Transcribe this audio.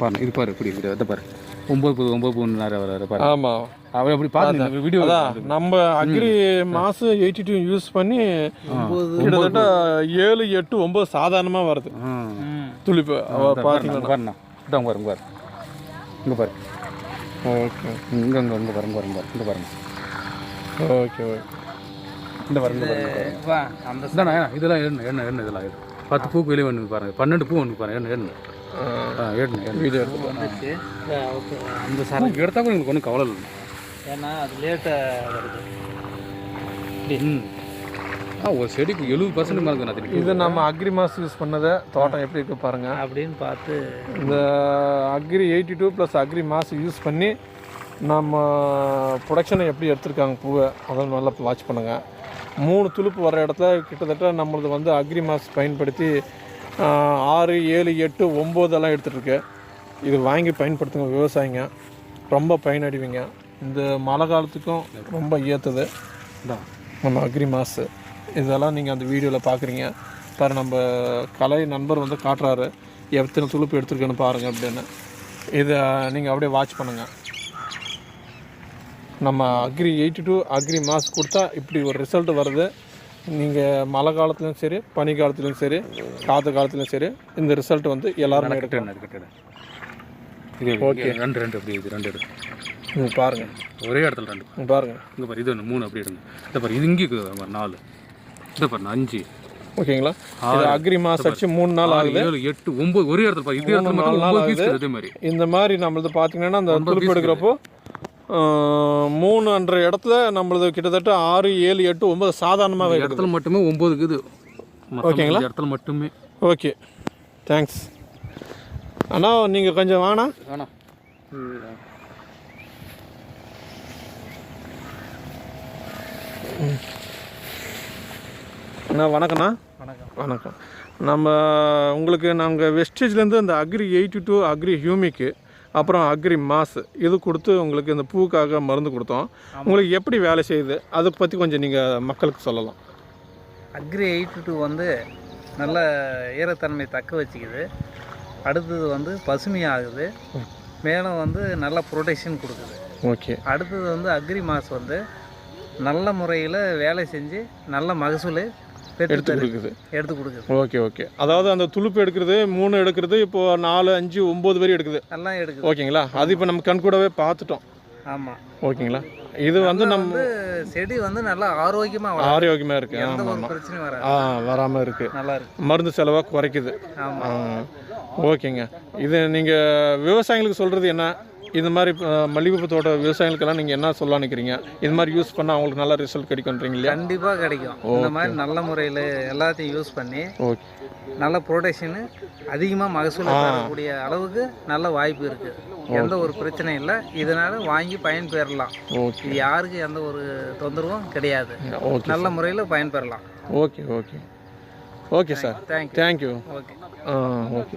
பாருங்க இது பாரு இப்படி இது இதை பாரு. ஒம்பது பூ ஒம்பது பூ நிறைய வர பாரு. ஆமாம் அவன் அப்படி பார்த்து வீடியோ நம்ம அக்ரி மாசம் எயிட்டி டூ யூஸ் பண்ணி கிட்டத்தட்ட ஏழு எட்டு ஒம்பது சாதாரணமாக வருது. துளிப்பு. பார்த்தீங்கன்னா பாருண்ணா இதான் பாருங்க பாரு. இங்கே பாரு. ஓகே. இங்கே இங்கே இங்கே பாருங்க பாருங்க பாரு இங்கே பாருங்க. Okay okay. இந்த பாருங்க இதெல்லாம் எண்ணெய் எண்ணெய் எண்ணெய் இதெல்லாம் பத்து பூக்கு வெளியே ஒன்று பாருங்க. பன்னெண்டு பூ ஒன்று பாருங்க. ஓகே. அந்த சாரம் எடுத்தா கூட உங்களுக்கு ஒன்றும் கவலை இல்லை. ஏன்னா அது லேட்டாக வருது. ம். ஆ ஒரு செடிக்கு எழுபது பர்சன்ட் மேலே நான் திருப்பி இது நம்ம அக்ரி மாஸ் யூஸ் பண்ணதை தோட்டம் எப்படி இருக்கு பாருங்க. அப்படின்னு பார்த்து இந்த Agri eighty two plus Agri mass use பண்ணி நம்ம ப்ரொடக்ஷனை எப்படி எடுத்திருக்காங்க பூவை அதை நல்லா வாட்ச் பண்ணுங்கள் மூணு துளுப்பு வர இடத்துல கிட்டத்தட்ட நம்மளது வந்து அக்ரி மாஸ் பயன்படுத்தி ஆறு ஏழு எட்டு ஒம்பது எல்லாம் எடுத்துகிட்ருக்கு இது வாங்கி பயன்படுத்துங்க விவசாயிங்க. ரொம்ப பயனடைவீங்க. இந்த மழை காலத்துக்கும் ரொம்ப ஏற்றுது நம்ம அக்ரி மாசு இதெல்லாம் நீங்கள் அந்த வீடியோவில் பார்க்குறீங்க பாரு நம்ம கலை நண்பர் வந்து காட்டுறாரு. எத்தனை துளுப்பு எடுத்திருக்கேன்னு பாருங்கள் அப்படின்னு. இதை நீங்கள் அப்படியே வாட்ச் பண்ணுங்கள் நம்ம Agri eighty two Agri mass கொடுத்தா இப்படி ஒரு ரிசல்ட் வருது. நீங்கள் மழை காலத்துலையும் சரி பனி காலத்துலையும் சரி காற்று காலத்துலையும் சரி இந்த ரிசல்ட் வந்து எல்லாருமே இது ஓகே. ரெண்டு ரெண்டு அப்படி இது ரெண்டு எடுங்க ம் பாருங்கள் ஒரே இடத்துல ரெண்டு. பாருங்கள் இங்கே பாரு இது ஒன்று மூணு அப்படி எடுங்க. இதை பாரு இது இங்கே நாலு. இதை பாரு அஞ்சு. ஓகேங்களா? இது அக்ரி மாஸ் அடிச்சு மூணு நாள் ஆகுது. ஏழு எட்டு ஒம்பது ஒரே இடத்துல இதே மாதிரி. இந்த மாதிரி நம்மளது பார்த்தீங்கன்னா அந்த துடுப்பு எடுக்கிறப்போ மூணுன்ற இடத்துல நம்மளது கிட்டத்தட்ட ஆறு ஏழு எட்டு ஒன்பது சாதாரணமாகவே இந்த இடத்துல மட்டுமே ஒம்பது இருக்குது ஓகேங்களா? இடத்துல மட்டுமே. ஓகே. தேங்க்ஸ் அண்ணா நீங்கள் கொஞ்சம் வாண்ணா. வேணாம் அண்ணா வணக்கண்ணா வணக்கம். வணக்கம். நம்ம உங்களுக்கு நாங்கள் வெஸ்டேஜ்லேருந்து அந்த அக்ரி எயிட்டி டூ அக்ரி ஹியூமிக்கு அப்புறம் அக்ரி மாஸ் இது கொடுத்து உங்களுக்கு இந்த பூக்காக மருந்து கொடுத்தோம். உங்களுக்கு எப்படி வேலை செய்யுது? அதை பற்றி கொஞ்சம் நீங்கள் மக்களுக்கு சொல்லலாம். அக்ரி எயிட் டூ வந்து நல்ல ஈரத்தன்மை தக்க வச்சுக்குது. அடுத்தது வந்து பசுமையாகுது மேலும் வந்து நல்ல ப்ரொடெக்ஷன் கொடுக்குது. ஓகே. அடுத்தது வந்து அக்ரி மாஸ் வந்து நல்ல முறையில் வேலை செஞ்சு நல்ல மகசூல் எடுத்து. கொடுக்குது. எடுத்து கொடுக்குது. Okay okay. அதாவது அந்த துளுப்பு எடுக்கிறது மூணு எடுக்கிறது இப்போ நாலு அஞ்சு ஒம்பது வரை எடுக்குது. நல்லா எடுக்குது. ஓகேங்களா? அது இப்போ நம்ம கண் கூடவே பார்த்துட்டோம். ஆமாம் ஓகேங்களா? இது வந்து நம்ம செடி வந்து நல்லா ஆரோக்கியமாக ஆரோக்கியமாக இருக்கு. ஆ வராமல் இருக்கு. நல்லா இருக்கு. மருந்து செலவாக குறைக்குது. ஓகேங்க. இது நீங்கள் விவசாயிகளுக்கு சொல்கிறது என்ன? இந்த மாதிரி மல்லிகைப்பூ தோட்ட விவசாயிகளுக்கெல்லாம் நீங்கள் என்ன சொல்ல நினைக்கிறீங்க? இது மாதிரி யூஸ் பண்ணால் அவங்களுக்கு நல்ல ரிசல்ட் கிடைக்குன்றீங்க இல்லையா? கண்டிப்பாக கிடைக்கும். இந்த மாதிரி நல்ல முறையில் எல்லாத்தையும் யூஸ் பண்ணி ஓகே நல்ல ப்ரொடெக்ஷனு அதிகமாக மகசூல் தரக்கூடிய அளவுக்கு நல்ல வாய்ப்பு இருக்குது எந்த ஒரு பிரச்சனையும் இல்லை. இதனால் வாங்கி பயன்பெறலாம். ஓகே இது யாருக்கும் எந்த ஒரு தொந்தரவும் கிடையாது. நல்ல முறையில் பயன்பெறலாம். Okay okay okay sir thank you thank you okay ah okay